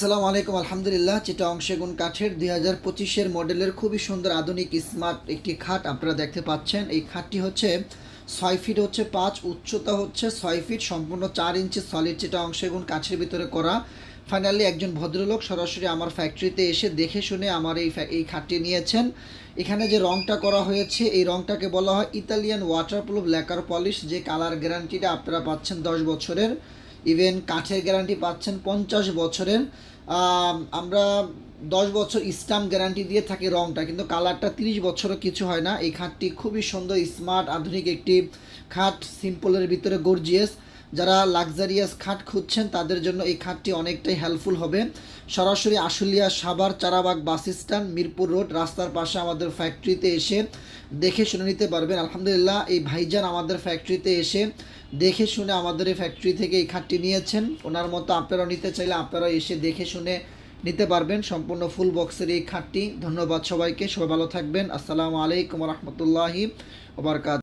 আসসালামু আলাইকুম, আলহামদুলিল্লাহ। চিটাং সেগুন কাঠের দুই হাজার পঁচিশের মডেলের খুবই সুন্দর আধুনিক স্মার্ট একটি খাট আপনারা দেখতে পাচ্ছেন। এই খাটটি হচ্ছে ছয় ফিট হচ্ছে পাঁচ, উচ্চতা হচ্ছে ছয় ফিট, সম্পূর্ণ চার ইঞ্চি সলিড চিটাং সেগুন কাঠের ভিতরে করা। ফাইনালি একজন ভদ্রলোক সরাসরি আমার ফ্যাক্টরিতে এসে দেখে শুনে আমার এই এই খাটটি নিয়েছেন। এখানে যে রংটা করা হয়েছে, এই রংটাকে বলা হয় ইতালিয়ান ওয়াটারপ্রুফ ল্যাকার পলিশ যে কালার গ্যারান্টিটা আপনারা পাচ্ছেন দশ বছরের। ইভেন কাঠের গ্যারান্টি পাচ্ছেন পঞ্চাশ বছরের। আমরা দশ বছর স্টাম্প গ্যারান্টি দিয়ে থাকি রংটা, কিন্তু কালারটা তিরিশ বছরও কিছু হয় না। এই খাটটি খুবই সুন্দর স্মার্ট আধুনিক একটি খাট সিম্পলের ভিতরে গর্জিয়াস যারা লাক্সারিয়াস খাট খুঁজছেন, তাদের জন্য এই খাটটি অনেকটাই হেল্পফুল হবে। সরাসরি Ashulia Savar Charabag bus stand, Mirpur road, রাস্তার পাশে আমাদের ফ্যাক্টরিতে এসে দেখে শুনে নিতে পারবেন। আলহামদুলিল্লাহ, এই ভাইজান আমাদের ফ্যাক্টরিতে এসে দেখে শুনে আমাদের এই ফ্যাক্টরি থেকে এই খাটটি নিয়েছেন। ওনার মতো আপনারাও নিতে চাইলে আপনারা এসে দেখে শুনে নিতে পারবেন। সম্পূর্ণ ফুল বক্সের এই খাটটি। ধন্যবাদ সবাইকে। সবাই ভালো থাকবেন। আসসালামু আলাইকুম রহমতুল্লাহি ওবরকাত